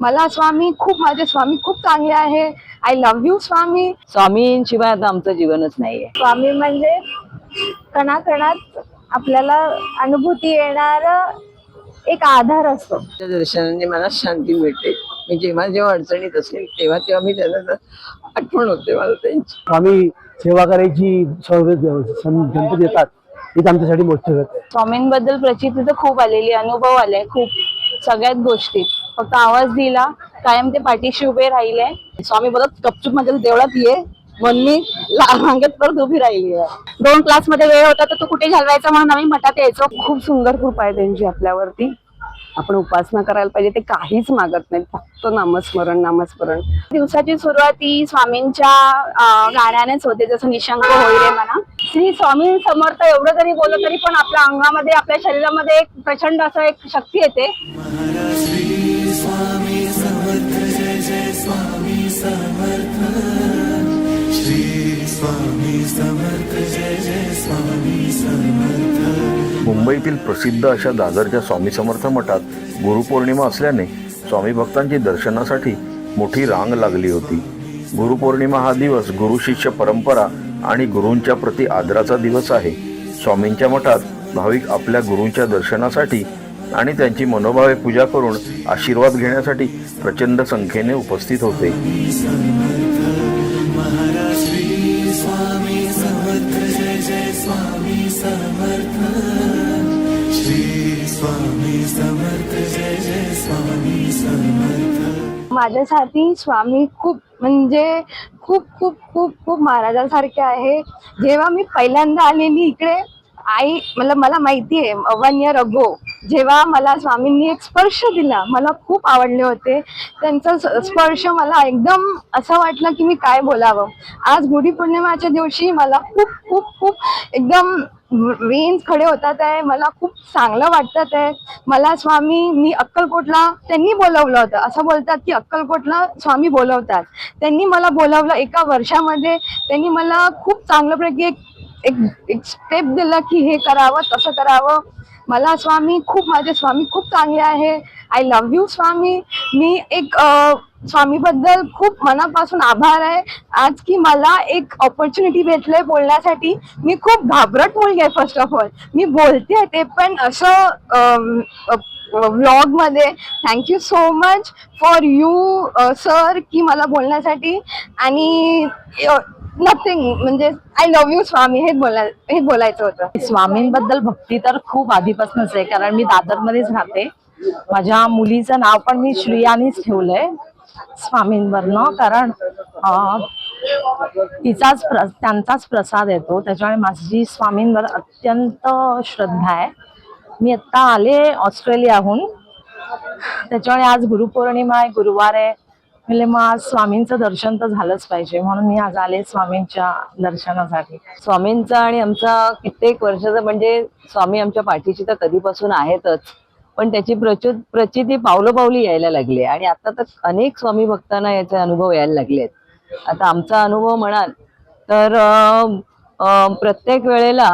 मला स्वामी खूप माझे स्वामी खूप चांगले आहे. I love you Swami. स्वामींशिवाय आता आमचं जीवनच नाहीये. स्वामी म्हणजे कणाकणात आपल्याला अनुभूती येणार एक आधार असतो. त्या दर्शनाने मला शांती मिळते. मी जेव्हा जेव्हा अडचणीत असेल तेव्हा तेव्हा मी त्यांना आठवण होते मला त्यांची. आम्ही सेवा करायची सवय- सं- गणपती येतात हीच आमच्यासाठी मोठी गोष्ट आहे. स्वामींबद्दल प्रचिती तर खूप आलेली अनुभव आलाय खूप सगळ्याच गोष्टी. फक्त आवाज दिला. कायम ते पाठीशी उभे राहिले. स्वामी बोलत कपचूप माझ्या देवळात ये. म्हणून मी लाल रांगेत परत उभी राहिली आहे. दोन क्लासमध्ये वेळ होता तर तू कुठे घालवायचा म्हणून आम्ही मठात यायचो. खूप सुंदर कृपा आहे त्यांची आपल्यावरती. आपण उपासना करायला पाहिजे ते काहीच मागत नाही फक्त नामस्मरण नामस्मरण. दिवसाची सुरुवात ही स्वामींच्या गाण्यानेच होते जसं निशंक होईल रे म्हणा. श्री स्वामी समर्थ एवढं जरी बोललं तरी पण आपल्या अंगामध्ये आपल्या शरीरामध्ये एक प्रचंड असं एक शक्ती येते. मुंबईतील प्रसिद्ध अशा दादरच्या स्वामी समर्थ मठात गुरुपौर्णिमा असल्याने स्वामी भक्तांची दर्शनासाठी मोठी रांग लागली होती. गुरुपौर्णिमा हा दिवस गुरु शिष्य परंपरा आणि गुरूंच्या प्रति आदराचा दिवस आहे. स्वामींच्या मठात भाविक आपल्या गुरूंच्या दर्शनासाठी आणि त्यांची मनोभावे पूजा करून आशीर्वाद घेण्यासाठी प्रचंड संख्येने उपस्थित होते. माझ्यासाठी स्वामी खूप म्हणजे खूप खूप खूप खूप महाराजांसारखे आहे. जेव्हा मी पहिल्यांदा आलेली इकडे आई मला मला माहिती आहे वन इयर अगो जेव्हा मला स्वामींनी एक स्पर्श दिला मला खूप आवडले होते. त्यांचा स्पर्श मला एकदम असं वाटलं की मी काय बोलावं. आज गुढीपौर्णिमाच्या दिवशी मला खूप खूप खूप एकदम वेन्स खडे होतात आहे मला खूप चांगलं वाटतात आहे. मला स्वामी मी अक्कलकोटला त्यांनी बोलवलं होतं. असं बोलतात की अक्कलकोटला स्वामी बोलवतात. त्यांनी मला बोलवलं एका वर्षामध्ये. त्यांनी मला खूप चांगल्यापैकी एक एक एक स्टेप दिला की हे करावं तसं करावं. मला स्वामी खूप माझे स्वामी खूप चांगले आहे. I love you Swami. मी एक स्वामीबद्दल खूप मनापासून आभार आहे. आज की मला एक ऑपॉर्च्युनिटी भेटलंय बोलण्यासाठी. मी खूप घाबरट मुलगी आहे फर्स्ट ऑफ ऑल मी बोलते ते पण असं व्लॉगमध्ये thank you so much for you sir की मला बोलण्यासाठी. आणि नथिंग म्हणजे आय लव्ह यू स्वामी हे बोलाय हे बोलायचं होतं. स्वामींबद्दल भक्ती तर खूप आधीपासूनच आहे कारण मी दादरमध्येच राहते. माझ्या मुलीचं नाव पण मी श्रियानीच ठेवलंय स्वामींवरनं कारण तिचाच प्र त्यांचाच प्रसाद येतो. त्याच्यामुळे माझी स्वामींवर अत्यंत श्रद्धा आहे. मी आत्ता आले ऑस्ट्रेलियाहून. त्याच्यामुळे आज गुरुपौर्णिमा आहे गुरुवार आहे. म्हणजे मग आज स्वामींचं दर्शन तर झालंच पाहिजे म्हणून मी आज आले स्वामींच्या दर्शनासाठी. स्वामींचा आणि आमचा कित्येक वर्षाचा म्हणजे स्वामी आमच्या पाठीशी तर कधीपासून आहेतच पण त्याची प्रचुत प्रचिती पावलं पावली यायला लागली आणि आता तर अनेक स्वामी भक्तांना याचे अनुभव यायला लागले आहेत. आता आमचा अनुभव म्हणाल तर प्रत्येक वेळेला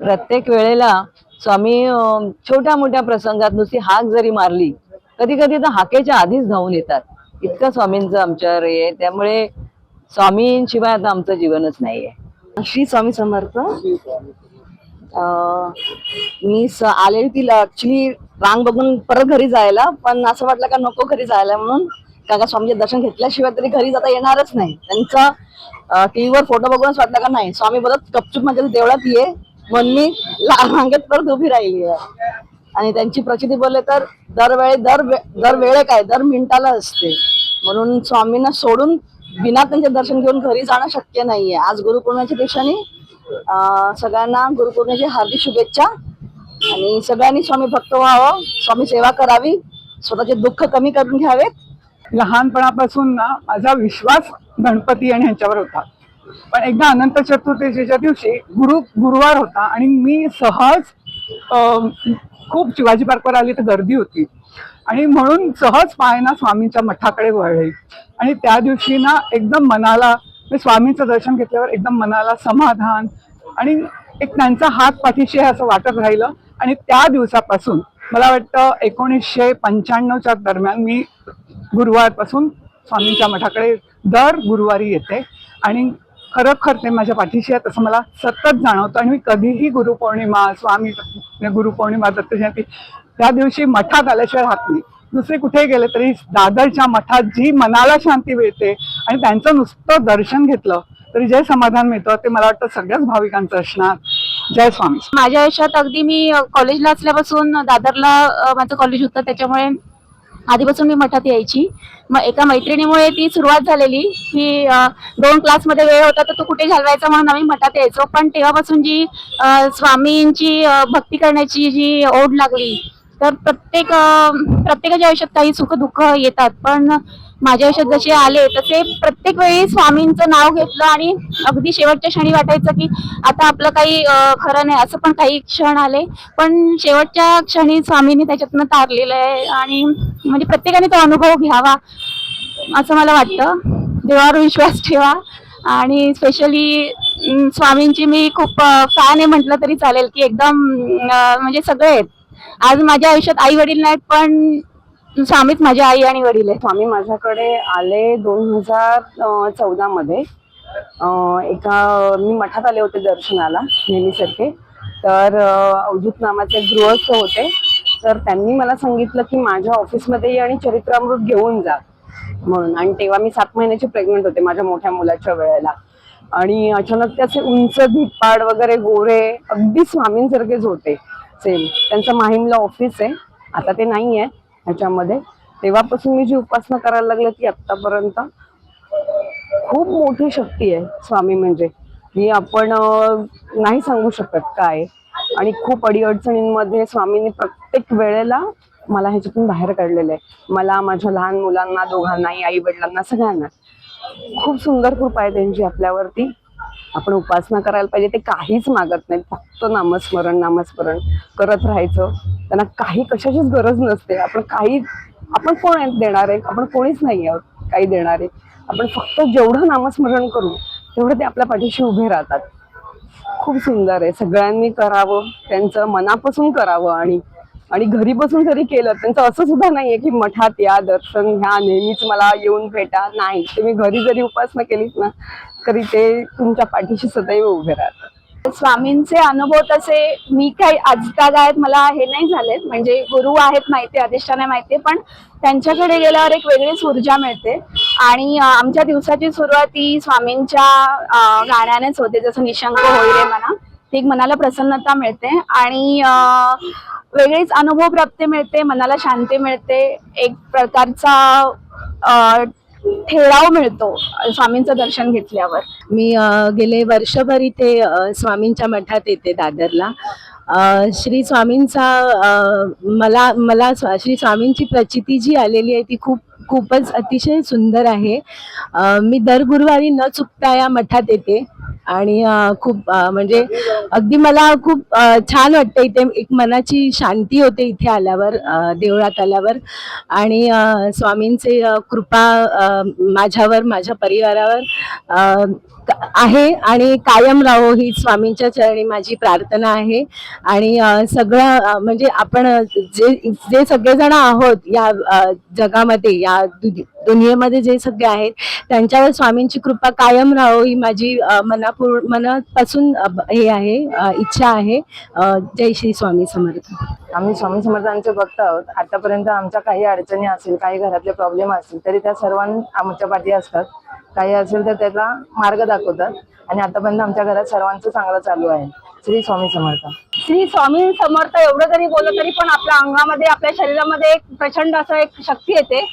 प्रत्येक वेळेला स्वामी छोट्या मोठ्या प्रसंगात नुसती हाक जरी मारली कधी कधी तर हाकेच्या आधीच धावून येतात. इतकं स्वामींचं आमच्यावर आहे. त्यामुळे स्वामींशिवाय आता आमचं जीवनच नाहीये. श्री स्वामी समर्थ. मी आलेली तिला ऍक्च्युली रांग बघून परत घरी जायला पण असं वाटलं का नको घरी जायला म्हणून काका स्वामीचे दर्शन घेतल्याशिवाय तरी घरी जाता येणारच नाही. त्यांचा टीव्हीवर फोटो बघूनच वाटलं का नाही स्वामी बोलत गपचूप माझ्या देवळात ये म्हणून मी रांगेत परत उभी राहिली आहे. आणि त्यांची प्रचिती बोलले तर दरवेळी दर वे- दर वेळे काय दर मिनिटाला असते. म्हणून स्वामींना सोडून बिना त्यांचे दर्शन घेऊन घरी जाणं शक्य नाहीये. आज गुरुपौर्णिमेच्या दिवसाने सगळ्यांना गुरुपौर्णिमेची हार्दिक शुभेच्छा. आणि सगळ्यांनी स्वामी भक्त व्हावं स्वामी सेवा करावी स्वतःचे दुःख कमी करून घ्यावेत. लहानपणापासून ना माझा विश्वास गणपती आणि ह्यांच्यावर होता. पण एकदा अनंत चतुर्दशीच्या दिवशी गुरु गुरुवार होता आणि मी सहज खूप शिवाजी पार्कवर आली तर गर्दी होती. आणि म्हणून सहज पायना स्वामींच्या मठाकडे वळले आणि त्या दिवशी ना एकदम मनाला मी स्वामींचं दर्शन घेतल्यावर एकदम मनाला समाधान आणि एक त्यांचा हात पाठीशी आहे असं वाटत राहिलं. आणि त्या दिवसापासून मला वाटतं एकोणीसशे पंच्याण्णवच्या दरम्यान मी गुरुवारपासून स्वामींच्या मठाकडे दर गुरुवारी येते. आणि खरोखर ते माझ्या पाठीशी आहेत असं मला सतत जाणवतं. आणि मी कधीही गुरुपौर्णिमा स्वामी गुरुपौर्णिमा दत्त जयंती त्या दिवशी मठात आल्याशिवाय राहत नाही. दुसरे कुठे गेले तरी दादरच्या मठात जी मनाला शांती मिळते आणि त्यांचं नुसतं दर्शन घेतलं तरी जे समाधान मिळतं ते मला वाटतं सगळ्याच भाविकांचं असणार. जय स्वामी. माझ्या आयुष्यात अगदी मी कॉलेजला असल्यापासून दादरला माझं कॉलेज होतं त्याच्यामुळे आधीपासून मी मठात यायची. मग एका मैत्रिणीमुळे ती सुरुवात झालेली. की दोन क्लासमध्ये वेळ होता तर तो कुठे घालवायचा म्हणून आम्ही मठात यायचो. पण तेव्हापासून जी स्वामींची भक्ती करण्याची जी ओढ लागली तर प्रत्येक प्रत्येकाच्या आयुष्यात काही सुख दुःख येतात. पण माझ्या आयुष्यात जसे आले तसे प्रत्येक वेळी स्वामींचं नाव घेतलं आणि अगदी शेवटच्या क्षणी वाटायचं की आता आपलं काही खरं नाही असं पण काही क्षण आले. पण शेवटच्या क्षणी स्वामींनी त्याच्यातनं तारलेलं आहे आणि म्हणजे प्रत्येकाने तो अनुभव घ्यावा असं मला वाटतं. देवावर विश्वास ठेवा आणि स्पेशली स्वामींची मी खूप फॅन आहे म्हटलं तरी चालेल की एकदम म्हणजे सगळे आहेत. आज माझ्या आयुष्यात आई वडील नाहीत पण स्वामीत माझी आई आणि वडील आहे स्वामी माझ्याकडे आले दोन हजार चौदा मध्ये. एका मी मठात आले होते दर्शनाला नेहमीसारखे. तर अवधूत नामाचे गृहस्थ होते. तर त्यांनी मला सांगितलं की माझ्या ऑफिसमध्ये ये आणि चरित्रामृत घेऊन जा म्हणून. आणि तेव्हा मी सात महिन्याची प्रेग्नंट होते माझ्या मोठ्या मुलाच्या वेळेला. आणि अचानक त्याचे उंच धिप्पाड वगैरे गोरे अगदी स्वामींसारखेच होते. सेम त्यांचं माहीमला ऑफिस आहे. आता ते नाही आहे ह्याच्यामध्ये. तेव्हापासून मी जी उपासना करायला लागले ती आत्तापर्यंत खूप मोठी शक्ती आहे स्वामी म्हणजे. ही आपण नाही सांगू शकत काय आणि खूप अडीअडचणींमध्ये स्वामींनी प्रत्येक वेळेला मला ह्याच्यातून बाहेर काढलेलं आहे. मला माझ्या लहान मुलांना दोघांनाही आई वडिलांना सगळ्यांना. खूप सुंदर कृपा आहे त्यांची आपल्यावरती. आपण उपासना करायला पाहिजे ते काहीच मागत नाहीत. फक्त नामस्मरण नामस्मरण. करत राहायचं. त्यांना काही कशाचीच गरज नसते. आपण काही आपण कोण देणार आहे? आपण कोणीच नाही आहोत काही देणार आहे. आपण फक्त जेवढं नामस्मरण करू तेवढं ते आपल्या पाठीशी उभे राहतात. खूप सुंदर आहे. सगळ्यांनी करावं त्यांचं मनापासून करावं आणि आणि घरी बसून जरी केलं त्यांचं असं सुद्धा नाहीये की मठात या दर्शन घ्या नेहमीच मला येऊन भेटा. नाही. तुम्ही घरी जरी उपासना केलीत ना तरी ते तुमच्या पाठीशी सदैव उभे राहतात. स्वामींचे अनुभव तसे मी काही आजतागायत मला हे नाही झालेत. म्हणजे गुरु आहेत माहिती अधिष्ठान आहे माहिती पण त्यांच्याकडे गेल्यावर एक वेगळीच ऊर्जा मिळते. आणि आमच्या दिवसाची सुरुवात ही स्वामींच्या गाण्यानेच होते जसं निशंक होईल रे म्हणा ती एक मनाला प्रसन्नता मिळते. आणि वेगळीच अनुभव प्राप्ती मिळते मनाला शांती मिळते. एक प्रकारचा ठेराव मिळतो स्वामींचं दर्शन घेतल्यावर. मी गेले वर्षभर इथे स्वामींच्या मठात येते दादरला. श्री स्वामींचा मला मला स्वा- श्री स्वामींची प्रचिती जी आलेली आहे ती खूप खूपच अतिशय सुंदर आहे. मी दर गुरुवारी न चुकता या मठात येते. आणि खूप म्हणजे अगदी मला खूप छान वाटतं इथे. एक मनाची शांती होते इथे आल्यावर देवळात आल्यावर. आणि स्वामींचे कृपा माझ्यावर माझ्या परिवारावर आहे आणि कायम राहो ही स्वामींच्या चरणी माझी प्रार्थना आहे. आणि सगळं म्हणजे आपण जे जे सगळेजण आहोत या जगामध्ये या दुनियेमध्ये जे सगळे आहेत त्यांच्यावर स्वामींची कृपा कायम राहो ही माझी मनापूर मनापासून हे आहे इच्छा आहे. जय श्री स्वामी समर्थ. आम्ही स्वामी समर्थांचे भक्त आहोत. आतापर्यंत आमच्या काही अडचणी असेल काही घरातले प्रॉब्लेम असतील तरी त्या सर्वां आमच्या पाठी असतात. काही असेल तर त्याचा मार्ग दाखवतात. आणि आतापर्यंत आमच्या घरात सर्वांचं चांगलं चालू आहे. श्री स्वामी समर्थ. श्री स्वामी समर्थ एवढं जरी बोललं तरी पण आपल्या अंगामध्ये आपल्या शरीरामध्ये एक प्रचंड असं एक शक्ती येते.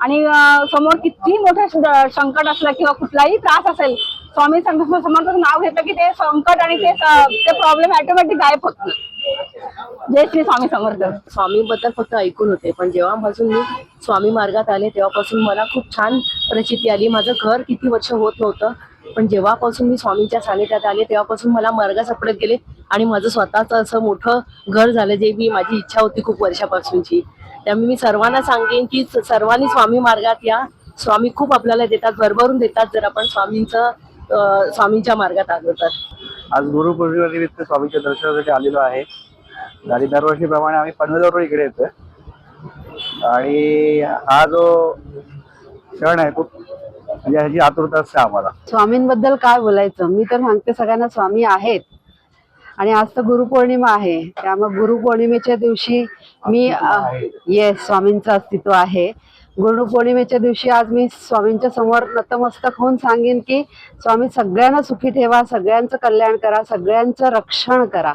आणि समोर किती मोठं संकट असलं किंवा कुठलाही त्रास असेल स्वामी समर्थ समर्थ नाव घेतलं की ते संकट आणि ते ते प्रॉब्लेम ऑटोमॅटिक गायब होत जय श्री स्वामी समर्थ. स्वामीबद्दल फक्त ऐकून होते पण जेव्हापासून मी स्वामी मार्गात आले तेव्हापासून मला खूप छान प्रचिती आली. माझं घर किती वर्ष होत नव्हतं पण जेव्हापासून मी स्वामींच्या सानिध्यात आले तेव्हापासून मला मार्ग सापडत गेले आणि माझं स्वतःचं असं मोठं घर झालं जे मी माझी इच्छा होती खूप वर्षापासूनची. त्यामुळे मी सर्वांना सांगेन की सर्वांनी स्वामी मार्गात या. स्वामी खूप आपल्याला देतात भरभरून देतात जर आपण स्वामींचं स्वामींच्या मार्गात आलो तर. आज गुरुपौर्णिमेनिमित्त स्वामीच्या दर्शनासाठी आलेलो आहे. आणि दरवर्षीप्रमाणे आम्ही पनवेलवरून इकडे येतोय. आणि हा जो क्षण आहे खूप म्हणजे ह्याची आतुरता असते आम्हाला. स्वामींबद्दल काय बोलायचं? मी तर सांगते सगळ्यांना स्वामी आहेत. आणि आज तर गुरुपौर्णिमा आहे. त्यामुळे गुरुपौर्णिमेच्या दिवशी मी येस स्वामींचं अस्तित्व आहे. गुरुपौर्णिमेच्या दिवशी आज मी स्वामींच्या समोर नतमस्तक होऊन सांगेन की स्वामी सगळ्यांना सुखी ठेवा सगळ्यांचं कल्याण करा सगळ्यांचं रक्षण करा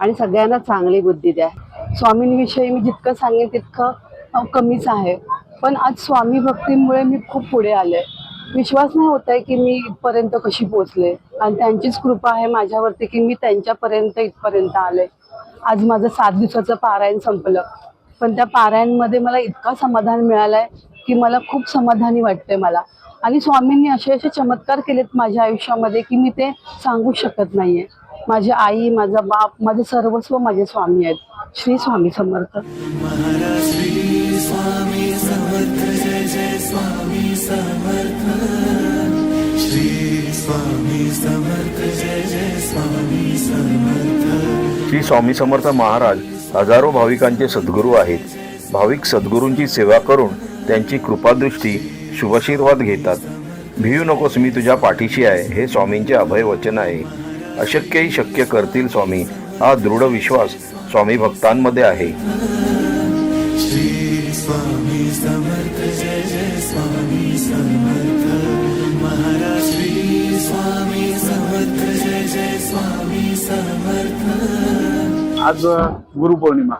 आणि सगळ्यांना चांगली बुद्धी द्या. स्वामींविषयी मी जितकं सांगेन तितकं कमीच आहे. पण आज स्वामी भक्तीमुळे मी खूप पुढे आले. विश्वास नाही होत आहे की मी इथपर्यंत कशी पोचले आणि त्यांचीच कृपा आहे माझ्यावरती की मी त्यांच्यापर्यंत इथपर्यंत आले. आज माझं सात दिवसाचं पारायण संपलं. पण त्या पारायणमध्ये मला इतका समाधान मिळालंय की मला खूप समाधानी वाटते मला. आणि स्वामींनी असे असे चमत्कार केलेत माझ्या आयुष्यामध्ये की मी ते सांगू शकत नाहीये. माझी आई माझा बाप माझे सर्वस्व माझे स्वामी आहेत. श्री स्वामी समर्थ. श्री स्वामी समर्थ महाराज. हजारो भाविकांचे सद्गुरू आहेत. भाविक सद्गुरूंची सेवा करून त्यांची कृपादृष्टी शुभाशीर्वाद घेतात. भिवू नकोस मी तुझ्या पाठीशी आहे. हे स्वामींचे अभय वचन आहे. अशक्यही शक्य करतील स्वामी. हा दृढ विश्वास स्वामी भक्तांमध्ये आहे. आज गुरुपौर्णिमा.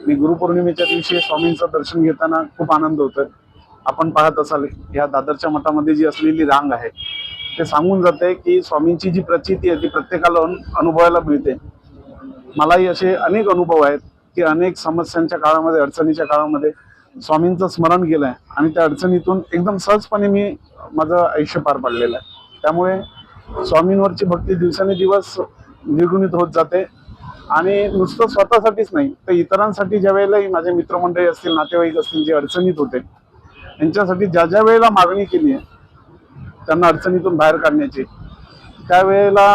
आणि गुरुपौर्णिमेच्या दिवशी स्वामींचं दर्शन घेताना खूप आनंद होतोय. आपण पाहत असाल या दादरच्या मठामध्ये जी असलेली रांग आहे ते सांगून जाते की स्वामींची जी प्रचिती आहे ती प्रत्येकाला अनुभवायला मिळते. मलाही असे अनेक अनुभव आहेत की अनेक समस्यांच्या काळामध्ये अडचणीच्या काळामध्ये स्वामींचं स्मरण केलंय आणि त्या अडचणीतून एकदम सहजपणे मी माझं आयुष्य पार पाडलेलं आहे. त्यामुळे स्वामींवरची भक्ती दिवसानुदिवस द्विगुणित होत जाते. आणि नुसतं स्वतःसाठीच नाही तर इतरांसाठी ज्या वेळेलाही माझे मित्रमंडळी असतील नातेवाईक असतील जे अडचणीत होते यांच्यासाठी ज्या ज्या वेळेला मागणी केली आहे त्यांना अडचणीतून बाहेर काढण्याची त्यावेळेला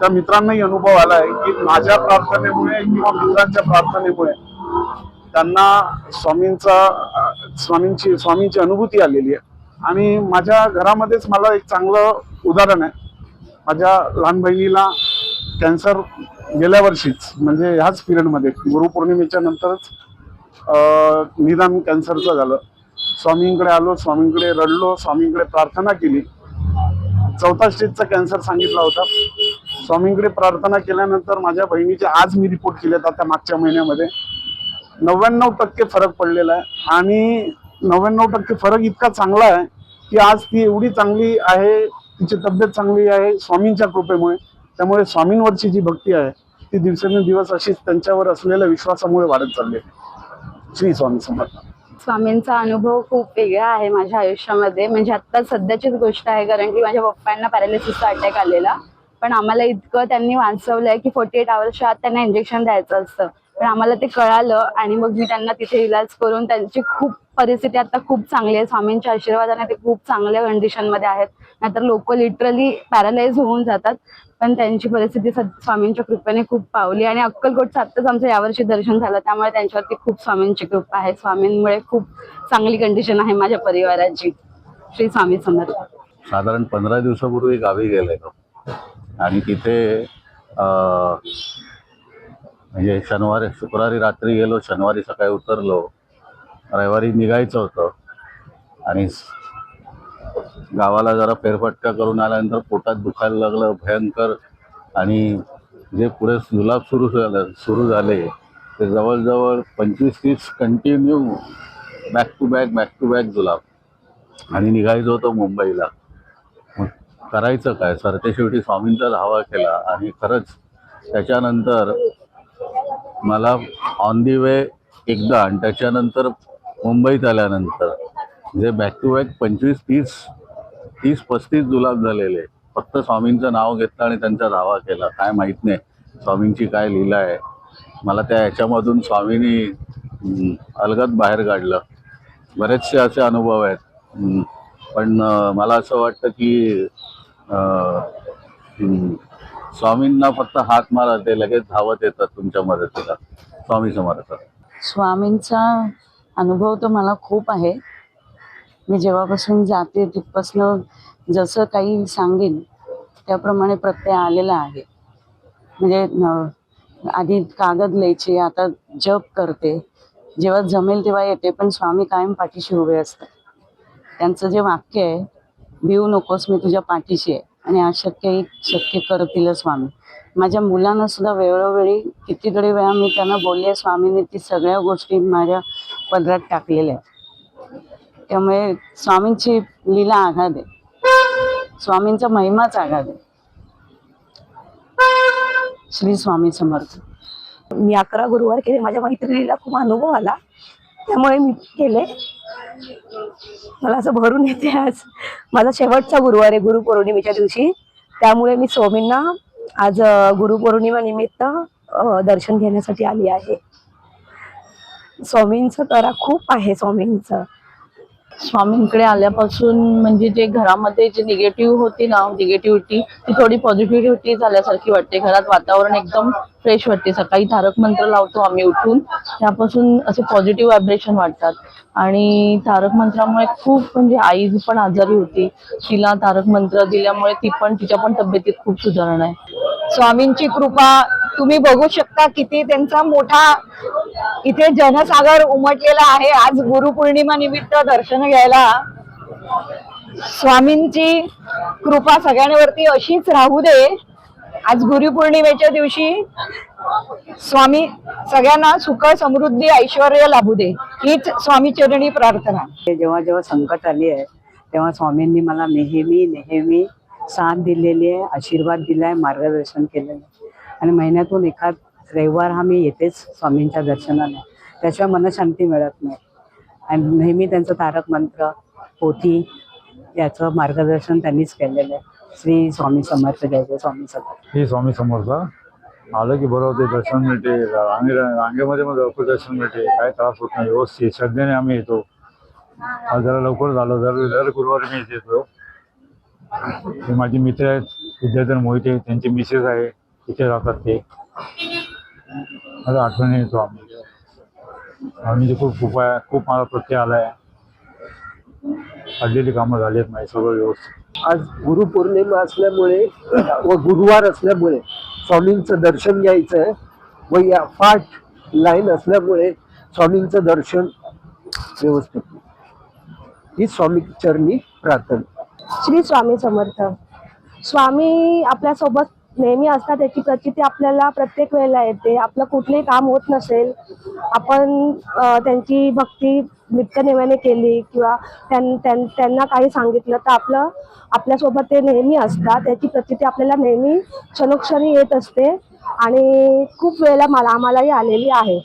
त्या मित्रांनाही अनुभव आला आहे की माझ्या प्रार्थनेमुळे किंवा मित्रांच्या प्रार्थनेमुळे त्यांना स्वामींचा स्वामींची स्वामींची अनुभूती आलेली आहे. आणि माझ्या घरामध्येच मला एक चांगलं उदाहरण आहे. माझ्या लहान बहिणीला कॅन्सर गेल्या वर्षीच म्हणजे ह्याच पिरियडमध्ये गुरुपौर्णिमेच्या नंतरच निदान कॅन्सरचं झालं. स्वामींकडे आलो स्वामींकडे रडलो स्वामींकडे प्रार्थना केली. चौथा स्टेजचा कॅन्सर सांगितला होता. स्वामींकडे प्रार्थना केल्यानंतर माझ्या बहिणीचे आज मी रिपोर्ट केले आता मागच्या महिन्यामध्ये. नव्याण्णव टक्के फरक पडलेला आहे. आणि नव्याण्णव टक्के फरक इतका चांगला आहे की आज ती एवढी चांगली आहे तिची तब्येत चांगली आहे स्वामींच्या कृपेमुळे. त्यामुळे स्वामींवरची जी भक्ती आहे ती दिवसेंदिवस अशीच त्यांच्यावर असलेल्या विश्वासामुळे वाढत चालली श्री स्वामी समर्थ. स्वामींचा अनुभव खूप वेगळा आहे माझ्या आयुष्यामध्ये. म्हणजे आता सध्याचीच गोष्ट आहे कारण की माझ्या पप्पांना पॅरालिसिसचा अटॅक आलेला. पण आम्हाला इतकं त्यांनी वाचवलंय की फोर्टी एट आवर्सच्या आत त्यांना इंजेक्शन द्यायचं असतं. पण आम्हाला ते कळालं आणि मग मी त्यांना तिथे इलाज करून त्यांची खूप परिस्थिती आता खूप चांगली आहे. स्वामींच्या आशीर्वादाने ते खूप चांगल्या कंडिशनमध्ये आहेत. नाहीतर लोक लिटरली पॅरालाइज होऊन जातात. पण त्यांची परिस्थिती स्वामींच्या कृपेने खूप पावली आणि अक्कलकोटचं आत्ताच आमचं यावर्षी दर्शन झालं. त्यामुळे त्यांच्यावरती खूप स्वामींची कृपा आहे. स्वामींमुळे खूप चांगली कंडिशन आहे माझ्या परिवाराची. श्री स्वामी समर्थ. साधारण पंधरा दिवसापूर्वी गावी गेले आणि तिथे म्हणजे शनिवारी शुक्रवारी रात्री गेलो शनिवारी सकाळी उतरलो. रविवारी निघायचं होतं. आणि गावाला जरा फेरफटका करून आल्यानंतर पोटात दुखायला लागलं भयंकर. आणि जे पुढे जुलाब सुरू झालं सुरू झाले ते जवळजवळ पंचवीस तीस continue back to back back to back जुलाब. आणि निघायचं होतं मुंबईला. मग करायचं काय? सरते शेवटी स्वामींचा धावा केला. आणि खरंच त्याच्यानंतर मला ऑन दी वे एकदा आणि त्याच्यानंतर मुंबईत आल्यानंतर जे बॅक टू बॅक पंचवीस तीस तीस पस्तीस जुलाब झालेले. फक्त स्वामींचं नाव घेतलं आणि त्यांचा धावा केला. काय माहीत नाही. स्वामींची काय लीला आहे. मला त्या ह्याच्यामधून स्वामींनी अलगद बाहेर काढलं. बरेचसे असे अनुभव आहेत. पण मला असं वाटतं की स्वामींना फक्त हात मारा ते लगेच धावत येतात तुमच्या मदतीला. स्वामी समर्थ. स्वामींचा अनुभव तर मला खूप आहे. मी जेव्हापासून जाते तिथपासनं जसं काही सांगेन त्याप्रमाणे प्रत्यय आलेला आहे. म्हणजे आधी कागद लिहायचे आता जप करते. जेव्हा जमेल तेव्हा येते पण स्वामी कायम पाठीशी उभे असतात. त्यांचं जे वाक्य आहे भिवू नकोस मी तुझ्या पाठीशी आहे. आणि अशक्य शक्य करतील स्वामी. माझ्या मुलांना सुद्धा वेळोवेळी कितीतरी वेळा मी त्यांना बोलले स्वामीने ती सगळ्या गोष्टी माझ्या पदरात टाकलेल्या आहेत. त्यामुळे स्वामींची लीला आघाद आहे. स्वामींचा महिमाच आघाद आहे. श्री स्वामी समर्थ. मी अकरा गुरुवार केले माझ्या मैत्रिणीला खूप अनुभव आला. त्यामुळे मी केले. मला असं भरून येते आज. माझा शेवटचा गुरुवार आहे गुरुपौर्णिमेच्या दिवशी. त्यामुळे मी स्वामींना आज अं, गुरुपौर्णिमा निमित्त दर्शन घेण्यासाठी आली आहे. स्वामींचं करा खूप आहे स्वामींचं. स्वामींकडे आल्यापासून म्हणजे जे घरामध्ये जे निगेटिव्ह होती ना निगेटिव्हिटी ती थोडी पॉझिटिव्हिटी झाल्यासारखी वाटते. घरात वातावरण एकदम फ्रेश वाटते. सकाळी तारक मंत्र लावतो आम्ही उठून. त्यापासून असे पॉझिटिव्ह व्हायब्रेशन वाटतात. आणि तारक मंत्रामुळे खूप म्हणजे आई पण आजारी होती तिला तारक मंत्र दिल्यामुळे ती पण तिच्या पण तब्येतीत खूप सुधारणा आहे. स्वामींची कृपा. तुम्ही बघू शकता किती त्यांचा मोठा इथे जनसागर उमटलेला आहे. आज गुरुपौर्णिमा निमित्त दर्शन घ्यायला. स्वामींची कृपा सगळ्यांवरती अशीच राहू दे. आज गुरुपौर्णिमेच्या दिवशी स्वामी सगळ्यांना सुख समृद्धी ऐश्वर लाभू दे. हीच स्वामी चरणी प्रार्थना. जेव्हा जेव्हा संकट आली आहे तेव्हा स्वामींनी मला नेहमी नेहमी साथ दिलेली आहे आशीर्वाद दिलाय मार्गदर्शन केलेलं आहे. आणि महिन्यातून एखाद रविवार हा मी येतेच स्वामींच्या दर्शनाला. त्याशिवाय मनशांती मिळत नाही. आणि नेहमी त्यांचं तारक मंत्र पोथी याचं मार्गदर्शन त्यांनीच केलेलं आहे. श्री स्वामी समर्थ जय स्वामी समर्थ. हे स्वामी समर्थ आलं की बरोबर ते दर्शन मिळते. रांगे रांगेमध्ये मग लवकर दर्शन मिळते. काय त्रास होत नाही. व्यवस्थित. श्रद्धेने आम्ही येतो. जरा लवकर झालं जर दर गुरुवारी मी येतो हे माझे मित्र आहेत. विद्याधर मोहिते त्यांचे मिसेस आहे. तिथे राहतात ते. माझ्या आठवण येतो आम्ही. आम्ही खूप खूप आहे खूप मला प्रत्यय आलाय. अडलेली कामं झाली आहेत माझी सगळं व्यवस्थित. आज गुरुपौर्णिमा असल्यामुळे व गुरुवार असल्यामुळे स्वामींचं दर्शन घ्यायचं आहे. व या फाट लाईन असल्यामुळे स्वामींचं दर्शन व्यवस्थित. ही स्वामी चरणी प्रार्थना. श्री स्वामी समर्थ. स्वामी आपल्यासोबत नेहमी असतात याची प्रचिती आपल्याला प्रत्येक वेळेला येते. आपलं कुठलंही काम होत नसेल आपण त्यांची भक्ती नित्यनेमाने केली किंवा त्यां- त्यां- त्यांना काही सांगितलं तर आपलं आपल्यासोबत ते नेहमी असतात. त्याची प्रचिती आपल्याला नेहमी क्षणोक्षणी येत असते आणि खूप वेळेला मला आम्हालाही आलेली आहे.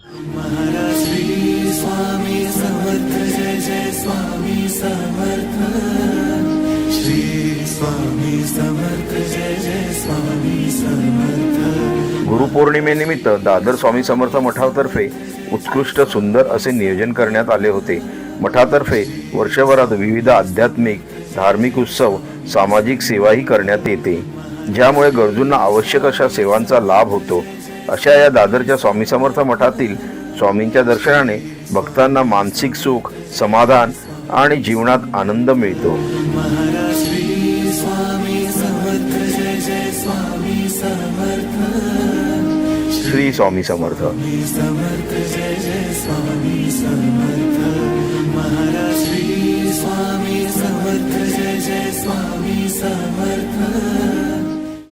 गुरुपौर्णिमेनिमित्त दादर स्वामी समर्थ मठातर्फे उत्कृष्ट सुंदर असे नियोजन करण्यात आले होते. मठातर्फे वर्षभरात विविध आध्यात्मिक धार्मिक उत्सव सामाजिक सेवाही करण्यात येते. ज्यामुळे गरजूंना आवश्यक अशा सेवांचा लाभ होतो. अशा या दादरच्या स्वामी समर्थ मठातील स्वामींच्या दर्शनाने भक्तांना मानसिक सुख समाधान आणि जीवनात आनंद मिळतो. श्री स्वामी समर्थ. स्वामी समर्थ जय जय स्वामी समर्थ.